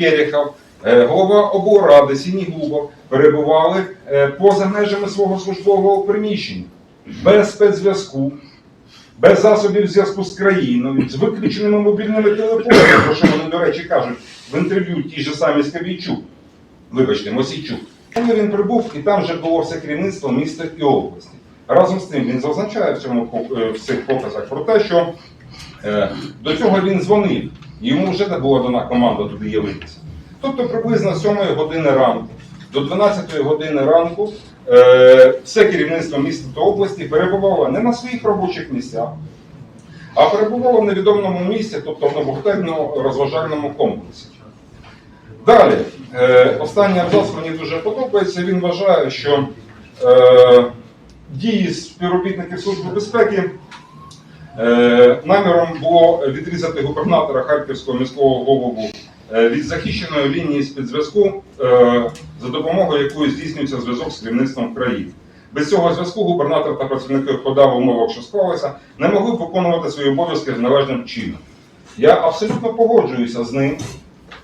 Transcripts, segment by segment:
Терехов, е, голова облради Сінігубов перебували е, поза межами свого службового приміщення, без спецзв'язку, без засобів зв'язку з країною, з виключеними мобільними телефонами, про що вони, до речі, кажуть в інтерв'ю ті ж самі Скавійчук, вибачте, Мосійчук. Він прибув, і там вже було все керівництво міста і області. Разом з тим він зазначає в цьому е, в цих показах про те, що до цього він дзвонив, йому вже не була дана команда туди явитися. Тобто приблизно з 7 години ранку до 12 години ранку е, все керівництво міста та області перебувало не на своїх робочих місцях, а перебувало в невідомому місці, тобто в новоготельному розважальному комплексі. Далі, е, останній абзац мені дуже подобається. Він вважає, що е, дії співробітників Служби безпеки е, наміром було відрізати губернатора Харківського міського голову е, від захищеної лінії спецзв'язку, е, за допомогою якої здійснюється зв'язок з керівництвом країни. Без цього зв'язку губернатор та працівники ХОДА в умовах, що склалися, не могли виконувати свої обов'язки належним чином. Я абсолютно погоджуюся з ним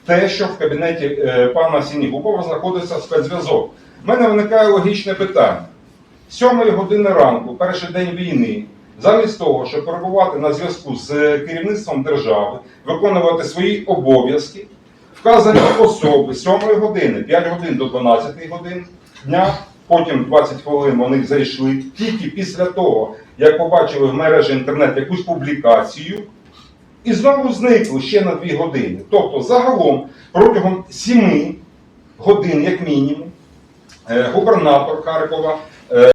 те, що в кабінеті е, пана Сінігубова знаходиться спецзв'язок. У мене виникає логічне питання. 7 години ранку, перший день війни, замість того, щоб перебувати на зв'язку з керівництвом держави, виконувати свої обов'язки, вказані особи з 7 години, 5 годин до 12 годин дня, потім 20 хвилин вони зайшли тільки після того, як побачили в мережі інтернет якусь публікацію, і знову зникли ще на 2 години. Тобто, загалом протягом 7 годин, як мінімум, е, губернатор Харкова